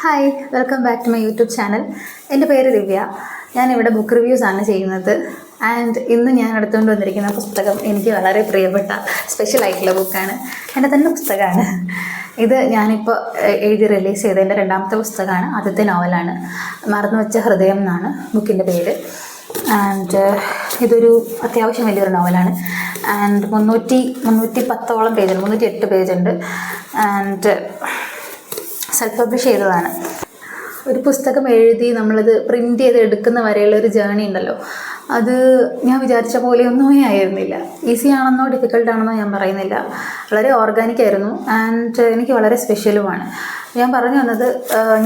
Hi welcome back to my YouTube channel എന്റെ പേര് ദിവ്യ. ഞാനിവിടെ ബുക്ക് റിവ്യൂസ് ആണ് ചെയ്യുന്നത്. ആൻഡ് ഇന്ന് ഞാൻ എടുത്തുകൊണ്ട് വന്നിരിക്കുന്ന പുസ്തകം എനിക്ക് വളരെ പ്രിയപ്പെട്ട സ്പെഷ്യൽ ആയിട്ടുള്ള ബുക്കാണ് എന്റെ തന്നെ പുസ്തകമാണ്. ഇത് ഞാനിപ്പോൾ എഴുതി റിലീസ് ചെയ്ത എന്റെ രണ്ടാമത്തെ പുസ്തകമാണ്. ആദ്യത്തെ നോവലാണ് മറന്നു വെച്ച ഹൃദയം എന്നാണ് ബുക്കിന്റെ പേര്. ആൻഡ് ഇതൊരു അത്യാവശ്യം വലിയൊരു നോവലാണ് ആൻഡ് മുന്നൂറ്റി മുന്നൂറ്റി പത്തോളം പേജുണ്ട് മുന്നൂറ്റി എട്ട് പേജുണ്ട് ആൻഡ് സെൽഫ് പബ്ലിഷ് ചെയ്തതാണ്. ഒരു പുസ്തകം എഴുതി നമ്മളത് പ്രിന്റ് ചെയ്ത് എടുക്കുന്ന വരെയുള്ള ഒരു ജേണി ഉണ്ടല്ലോ. അത് ഞാൻ വിചാരിച്ച പോലെയൊന്നും ആയിരുന്നില്ല. ഈസി ആണെന്നോ ഡിഫിക്കൽട്ട് ആണെന്നോ ഞാൻ പറയുന്നില്ല. വളരെ ഓർഗാനിക് ആയിരുന്നു ആൻഡ് എനിക്ക് വളരെ സ്പെഷ്യലുമാണ് ഞാൻ പറഞ്ഞു വന്നത്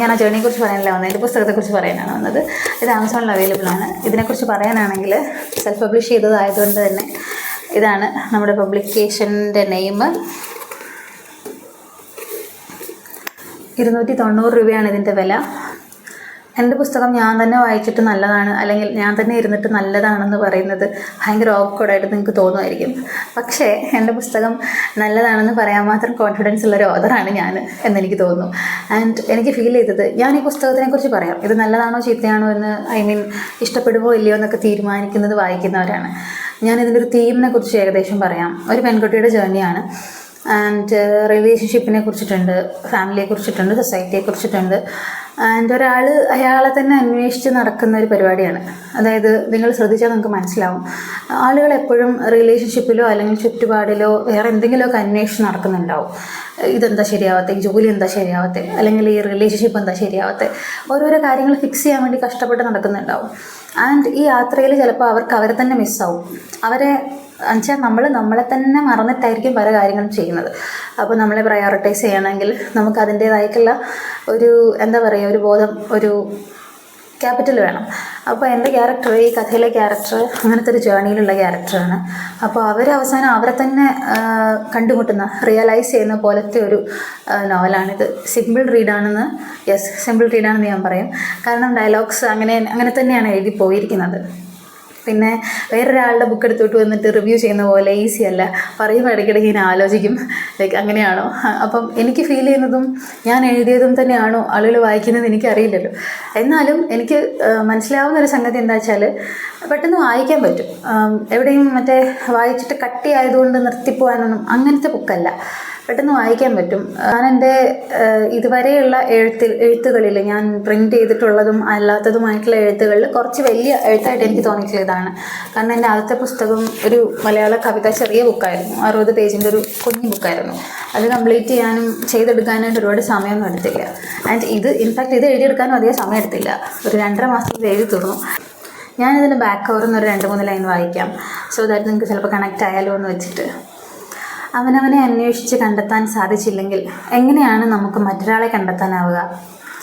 ഞാൻ ആ ജേണിയെക്കുറിച്ച് പറയാനല്ല വന്നത്. എന്റെ പുസ്തകത്തെക്കുറിച്ച് പറയാനാണ് വന്നത്. ഇത് ആമസോണിൽ അവൈലബിൾ ആണ്. ഇതിനെക്കുറിച്ച് പറയാനാണെങ്കിൽ സെൽഫ് പബ്ലിഷ് ചെയ്തതായതുകൊണ്ട് തന്നെ ഇതാണ് നമ്മുടെ പബ്ലിക്കേഷന്റെ നെയിം ഇരുന്നൂറ്റി തൊണ്ണൂറ് രൂപയാണ് ഇതിന്റെ വില. എന്റെ പുസ്തകം ഞാൻ തന്നെ വായിച്ചിട്ട് നല്ലതാണ് അല്ലെങ്കിൽ ഞാൻ തന്നെ ഇരുന്നിട്ട് നല്ലതാണെന്ന് പറയുന്നത് ഭയങ്കര ഓക്കോഡായിട്ട് നിങ്ങൾക്ക് തോന്നുമായിരിക്കും. പക്ഷേ എന്റെ പുസ്തകം നല്ലതാണെന്ന് പറയാൻ മാത്രം കോൺഫിഡൻസ് ഉള്ള ഒരു ഓതറാണ് ഞാൻ എന്നെനിക്ക് തോന്നുന്നു. ആൻഡ് എനിക്ക് ഫീൽ ചെയ്തത് ഞാൻ ഈ പുസ്തകത്തിനെക്കുറിച്ച് പറയാം. ഇത് നല്ലതാണോ ചീത്തയാണോ എന്ന് ഐ മീൻ ഇഷ്ടപ്പെടുമോ ഇല്ലയോ എന്നൊക്കെ തീരുമാനിക്കുന്നത് വായിക്കുന്നവരാണ്. ഞാൻ ഇതിന്റെ ഒരു തീമിനെ കുറിച്ച് ഏകദേശം പറയാം. ഒരു പെൺകുട്ടിയുടെ ജേർണിയാണ് ആൻഡ് റിലേഷൻഷിപ്പിനെ കുറിച്ചിട്ടുണ്ട് ഫാമിലിയെ കുറിച്ചിട്ടുണ്ട് സൊസൈറ്റിയെ കുറിച്ചിട്ടുണ്ട്. ആൻഡ് ഒരാൾ അയാളെ തന്നെ അന്വേഷിച്ച് നടക്കുന്ന ഒരു പരിപാടിയാണ്. അതായത് നിങ്ങൾ ശ്രദ്ധിച്ചാൽ നിങ്ങൾക്ക് മനസ്സിലാവും. ആളുകൾ എപ്പോഴും റിലേഷൻഷിപ്പിലോ അല്ലെങ്കിൽ ചുറ്റുപാടിലോ വേറെ എന്തെങ്കിലുമൊക്കെ അന്വേഷിച്ച് നടക്കുന്നുണ്ടാവും. ഇതെന്താ ശരിയാവത്തെ? ജോലി എന്താ ശരിയാവത്തെ? അല്ലെങ്കിൽ ഈ റിലേഷൻഷിപ്പ് എന്താ ശരിയാവത്തെ? ഓരോരോ കാര്യങ്ങൾ ഫിക്സ് ചെയ്യാൻ വേണ്ടി കഷ്ടപ്പെട്ട് നടക്കുന്നുണ്ടാവും. ആൻഡ് ഈ യാത്രയിൽ ചിലപ്പോൾ അവർക്ക് അവരെ തന്നെ മിസ്സാവും അവരെ എന്നുവെച്ചാൽ നമ്മൾ നമ്മളെ തന്നെ മറന്നിട്ടായിരിക്കും പല കാര്യങ്ങളും ചെയ്യുന്നത്. അപ്പോൾ നമ്മളെ പ്രയോറിറ്റൈസ് ചെയ്യണമെങ്കിൽ നമുക്ക് അതിന്റേതായിട്ടുള്ള ഒരു എന്താ പറയുക ഒരു ബോധം ഒരു ക്യാപിറ്റൽ വേണം. അപ്പോൾ എന്റെ ക്യാരക്ടർ ഈ കഥയിലെ ക്യാരക്ടർ അങ്ങനത്തെ ഒരു ജേണിയിലുള്ള ക്യാരക്ടറാണ് അപ്പോൾ അവർ അവസാനം അവരെ തന്നെ കണ്ടുമുട്ടുന്ന റിയലൈസ് ചെയ്യുന്ന പോലത്തെ ഒരു നോവലാണിത് സിമ്പിൾ റീഡാണെന്ന് യെസ് സിമ്പിൾ റീഡാണെന്ന് ഞാൻ പറയും. കാരണം ഡയലോഗ്സ് അങ്ങനെ അങ്ങനെ തന്നെയാണ് എഴുതി പോയിരിക്കുന്നത് പിന്നെ വേറൊരാളുടെ ബുക്ക് എടുത്തോട്ട് വന്നിട്ട് റിവ്യൂ ചെയ്യുന്ന പോലെ ഈസി അല്ല. പറയുമ്പോൾ ഇടയ്ക്കിടയ്ക്ക് ഇങ്ങനെ ആലോചിക്കും. ലൈക്ക് അങ്ങനെയാണോ? അപ്പം എനിക്ക് ഫീൽ ചെയ്യുന്നതും ഞാൻ എഴുതിയതും തന്നെയാണോ ആളുകൾ വായിക്കുന്നത് എനിക്കറിയില്ലല്ലോ. എന്നാലും എനിക്ക് മനസ്സിലാവുന്ന ഒരു സംഗതി എന്താ വെച്ചാൽ പെട്ടെന്ന് വായിക്കാൻ പറ്റും. എവിടെയും മറ്റേ വായിച്ചിട്ട് കട്ടിയായതുകൊണ്ട് നിർത്തിപ്പോകാനൊന്നും അങ്ങനത്തെ ബുക്കല്ല പെട്ടെന്ന് വായിക്കാൻ പറ്റും. ഞാൻ എന്റെ ഇതുവരെയുള്ള എഴുത്തിൽ എഴുത്തുകളിൽ ഞാൻ പ്രിന്റ് ചെയ്തിട്ടുള്ളതും അല്ലാത്തതുമായിട്ടുള്ള എഴുത്തുകളിൽ കുറച്ച് വലിയ എഴുത്തായിട്ട് എനിക്ക് തോന്നിയിട്ടുള്ള ഇതാണ് കാരണം എന്റെ ആദ്യത്തെ പുസ്തകം ഒരു മലയാള കവിത ചെറിയ ബുക്കായിരുന്നു. അറുപത് പേജിന്റെ ഒരു കുഞ്ഞു ബുക്കായിരുന്നു. അത് കംപ്ലീറ്റ് ചെയ്യാനും ചെയ്തെടുക്കാനായിട്ട് ഒരുപാട് സമയമൊന്നും എടുത്തില്ല. ആൻഡ് ഇത് ഇൻഫാക്ട് ഇത് എഴുതിയെടുക്കാനും അധികം സമയം എടുത്തില്ല. ഒരു രണ്ടര മാസത്തിൽ എഴുതി തീർന്നു. ഞാനിതിന്റെ ബാക്ക് കവറിൽ നിന്ന് ഒരു രണ്ട് മൂന്ന് ലൈൻ വായിക്കാം. സോ ദാറ്റ് നിങ്ങൾക്ക് ചിലപ്പോൾ കണക്റ്റ് ആയാലോ എന്ന് വെച്ചിട്ട്. അവനവനെ അന്വേഷിച്ച് കണ്ടെത്താൻ സാധിച്ചില്ലെങ്കിൽ എങ്ങനെയാണ് നമുക്ക് മറ്റൊരാളെ കണ്ടെത്താനാവുക?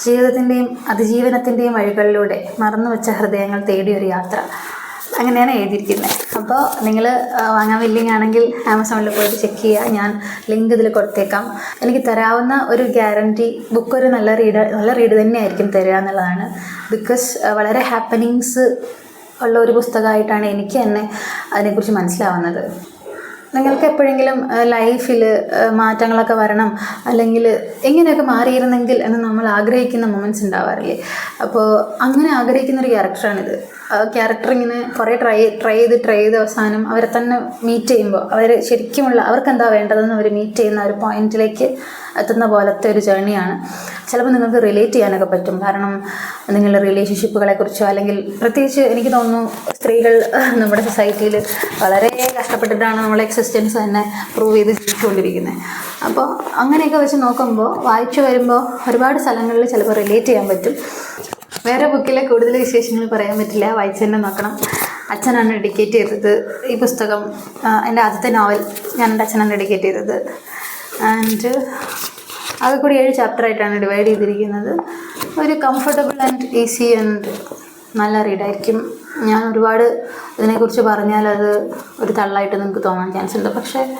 ജീവിതത്തിന്റെയും അതിജീവനത്തിന്റെയും വഴികളിലൂടെ മറന്നുവെച്ച ഹൃദയങ്ങൾ തേടിയൊരു യാത്ര. അങ്ങനെയാണ് എഴുതിയിരിക്കുന്നത്. അപ്പോൾ നിങ്ങൾ വാങ്ങാൻ വില്ലിങ് ആണെങ്കിൽ ആമസോണിൽ പോയിട്ട് ചെക്ക് ചെയ്യുക. ഞാൻ ലിങ്ക് ഇതിൽ കൊടുത്തേക്കാം. എനിക്ക് തരാവുന്ന ഒരു ഗ്യാരണ്ടി ബുക്ക് ഒരു നല്ല റീഡ് നല്ല റീഡ് തന്നെയായിരിക്കും തരിക എന്നുള്ളതാണ്. ബിക്കോസ് വളരെ ഹാപ്പനിങ്സ് ഉള്ള ഒരു പുസ്തകമായിട്ടാണ് എനിക്ക് തന്നെ അതിനെക്കുറിച്ച് മനസ്സിലാവുന്നത്. നിങ്ങൾക്ക് എപ്പോഴെങ്കിലും ലൈഫിൽ മാറ്റങ്ങളൊക്കെ വരണം അല്ലെങ്കിൽ എങ്ങനെയൊക്കെ മാറിയിരുന്നെങ്കിൽ എന്ന് നമ്മൾ ആഗ്രഹിക്കുന്ന മൊമെന്റ്സ് ഉണ്ടാവാറില്ലേ? അപ്പോൾ അങ്ങനെ ആഗ്രഹിക്കുന്ന ഒരു ക്യാരക്ടറാണിത്. ക്യാരക്ടർ ഇങ്ങനെ കുറേ ട്രൈ ട്രൈ ചെയ്ത് ട്രൈ ചെയ്ത് അവസാനം അവരെ തന്നെ മീറ്റ് ചെയ്യുമ്പോൾ അവർ ശരിക്കുമുള്ള അവർക്ക് എന്താ വേണ്ടതെന്ന് അവർ മീറ്റ് ചെയ്യുന്ന ഒരു പോയിന്റിലേക്ക് എത്തുന്ന പോലത്തെ ഒരു ജേണിയാണ് ചിലപ്പോൾ നിങ്ങൾക്ക് റിലേറ്റ് ചെയ്യാനൊക്കെ പറ്റും. കാരണം നിങ്ങളുടെ റിലേഷൻഷിപ്പുകളെ കുറിച്ചോ അല്ലെങ്കിൽ പ്രത്യേകിച്ച് എനിക്ക് തോന്നുന്നു സ്ത്രീകൾ നമ്മുടെ സൊസൈറ്റിയിൽ വളരെ കഷ്ടപ്പെട്ടിട്ടാണ് നമ്മളെ എക്സിസ്റ്റൻസ് തന്നെ പ്രൂവ് ചെയ്ത് ജീവിച്ചുകൊണ്ടിരിക്കുന്നത് അപ്പോൾ അങ്ങനെയൊക്കെ വെച്ച് നോക്കുമ്പോൾ വായിച്ചു വരുമ്പോൾ ഒരുപാട് സ്ഥലങ്ങളിൽ ചിലപ്പോൾ റിലേറ്റ് ചെയ്യാൻ പറ്റും. വേറെ ബുക്കിലെ കൂടുതൽ വിശേഷങ്ങൾ പറയാൻ പറ്റില്ല. വായിച്ചു തന്നെ നോക്കണം. അച്ഛനാണ് ഡെഡിക്കേറ്റ് ചെയ്തത് ഈ പുസ്തകം. എന്റെ ആദ്യത്തെ നോവൽ ഞാൻ എന്റെ അച്ഛനാണ് ഡെഡിക്കേറ്റ് ചെയ്തത്. ആൻഡ് അത് കൂടി ഏഴ് ചാപ്റ്ററായിട്ടാണ് ഡിവൈഡ് ചെയ്തിരിക്കുന്നത്. ഒരു കംഫർട്ടബിൾ ആൻഡ് ഈസി ആൻഡ് നല്ല റീഡായിരിക്കും ഞാൻ ഒരുപാട് ഇതിനെക്കുറിച്ച് പറഞ്ഞാൽ അത് ഒരു തള്ളായിട്ട് നിങ്ങൾക്ക് തോന്നാൻ ചാൻസ് ഉണ്ട്. പക്ഷേ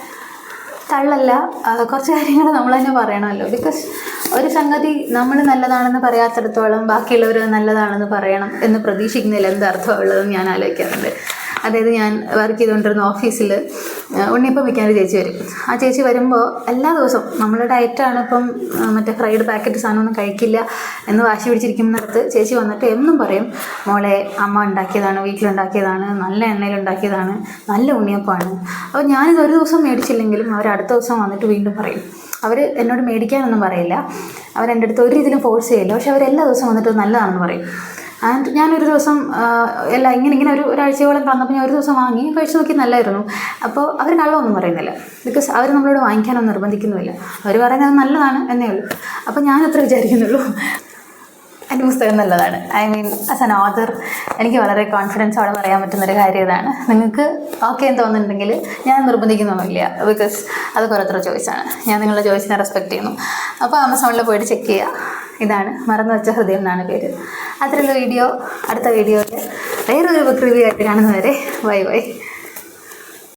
തള്ളല്ല. കുറച്ച് കാര്യങ്ങൾ നമ്മൾ തന്നെ പറയണമല്ലോ. ബിക്കോസ് ഒരു സംഗതി നമ്മൾ നല്ലതാണെന്ന് പറയാത്തിടത്തോളം ബാക്കിയുള്ളവർ നല്ലതാണെന്ന് പറയണം എന്ന് പ്രതീക്ഷിക്കുന്നതിൽ എന്തർത്ഥമുള്ളതെന്ന് ഞാൻ ആലോചിക്കാറുണ്ട്. അതായത് ഞാൻ വർക്ക് ചെയ്തുകൊണ്ടിരുന്ന ഓഫീസിൽ ഉണ്ണിയപ്പം വെക്കാൻ ഒരു ചേച്ചി വരും. ആ ചേച്ചി വരുമ്പോൾ എല്ലാ ദിവസവും നമ്മൾ ഡയറ്റാണ് ഇപ്പം മറ്റേ ഫ്രൈഡ് പാക്കറ്റ് സാധനമൊന്നും കഴിക്കില്ല എന്ന് വാശി പിടിച്ചിരിക്കുന്നിടത്ത് ചേച്ചി വന്നിട്ട് എന്നും പറയും മോളെ അമ്മ ഉണ്ടാക്കിയതാണ് വീട്ടിലുണ്ടാക്കിയതാണ് നല്ല എണ്ണയിൽ ഉണ്ടാക്കിയതാണ് നല്ല ഉണ്ണിയപ്പമാണ്. അപ്പോൾ ഞാനിത് ഒരു ദിവസം മേടിച്ചില്ലെങ്കിലും അവർ അടുത്ത ദിവസം വന്നിട്ട് വീണ്ടും പറയും. അവർ എന്നോട് മേടിക്കാനൊന്നും പറയില്ല. അവരെന്റെ അടുത്ത് ഒരു രീതിയിലും ഫോഴ്സ് ചെയ്യില്ല. പക്ഷെ അവരെല്ലാ ദിവസവും വന്നിട്ട് നല്ലതാണെന്ന് പറയും. ആൻഡ് ഞാനൊരു ദിവസം അല്ല ഇങ്ങനെ ഇങ്ങനെ ഒരു ഒരാഴ്ചയോളം തന്നപ്പോൾ ഞാൻ ഒരു ദിവസം വാങ്ങി കഴിച്ചു നോക്കി നല്ലായിരുന്നു. അപ്പോൾ അവർ കള്ളമൊന്നും പറയുന്നില്ല. ബിക്കോസ് അവർ നമ്മളോട് വാങ്ങിക്കാനൊന്നും നിർബന്ധിക്കുന്നുമില്ല. അവർ പറയുന്നത് നല്ലതാണ് എന്നേ ഉള്ളൂ. അപ്പോൾ ഞാൻ അത്ര വിചാരിക്കുന്നുള്ളൂ. എന്റെ പുസ്തകം നല്ലതാണ്. I mean as an author എനിക്ക് വളരെ കോൺഫിഡൻസ് കോൺഫിഡൻസോടെ പറയാൻ പറ്റുന്നൊരു കാര്യം ഇതാണ്. നിങ്ങൾക്ക് ഓക്കെ എന്ന് തോന്നുന്നുണ്ടെങ്കിൽ ഞാൻ നിർബന്ധിക്കുന്നൊന്നുമില്ല. ബിക്കോസ് അത് ഓരോരുത്തരുടെ ചോയ്സാണ് ഞാൻ നിങ്ങളുടെ ചോയ്സിനെ റെസ്പെക്റ്റ് ചെയ്യുന്നു. അപ്പോൾ ആമസോണിൽ പോയിട്ട് ചെക്ക് ചെയ്യുക. ഇതാണ് മറന്നു വെച്ച ഹൃദയം എന്നാണ് പേര്. അത്രയുള്ള വീഡിയോ അടുത്ത വീഡിയോയിൽ വേറൊരു ബുക്ക് റിവ്യൂ ആയിട്ട് കാണുന്നവരെ ബൈ ബൈ.